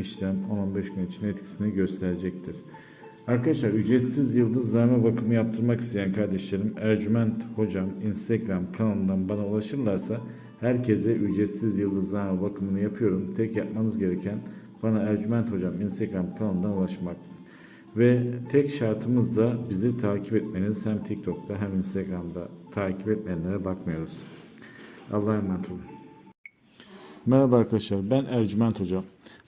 İşlem 10-15 gün için etkisini gösterecektir. Arkadaşlar ücretsiz yıldızlarma bakımı yaptırmak isteyen kardeşlerim Ercüment Hocam Instagram kanalından bana ulaşırlarsa herkese ücretsiz yıldızlarma bakımını yapıyorum. Tek yapmanız gereken bana Ercüment Hocam Instagram kanalından ulaşmak. Ve tek şartımız da bizi takip etmeniz hem TikTok'ta hem Instagram'da takip etmeyenlere bakmıyoruz. Allah'a emanet olun. Merhaba arkadaşlar ben Ercüment Hocam.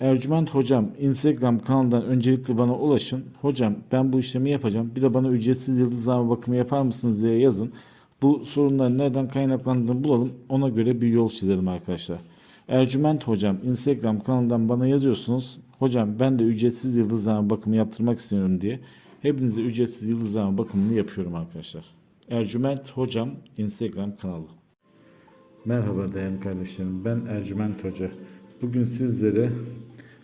Ercüment Hocam Instagram kanalından öncelikle bana ulaşın. Hocam ben bu işlemi yapacağım. Bir de bana ücretsiz yıldızlama bakımı yapar mısınız diye yazın. Bu sorunların nereden kaynaklandığını bulalım. Ona göre bir yol çizelim arkadaşlar. Ercüment Hocam Instagram kanalından bana yazıyorsunuz. Hocam ben de ücretsiz yıldızlama bakımı yaptırmak istiyorum diye. Hepinize ücretsiz yıldızlama bakımını yapıyorum arkadaşlar. Ercüment Hocam Instagram kanalı. Merhaba değerli kardeşlerim. Ben Ercüment Hoca. Bugün sizlere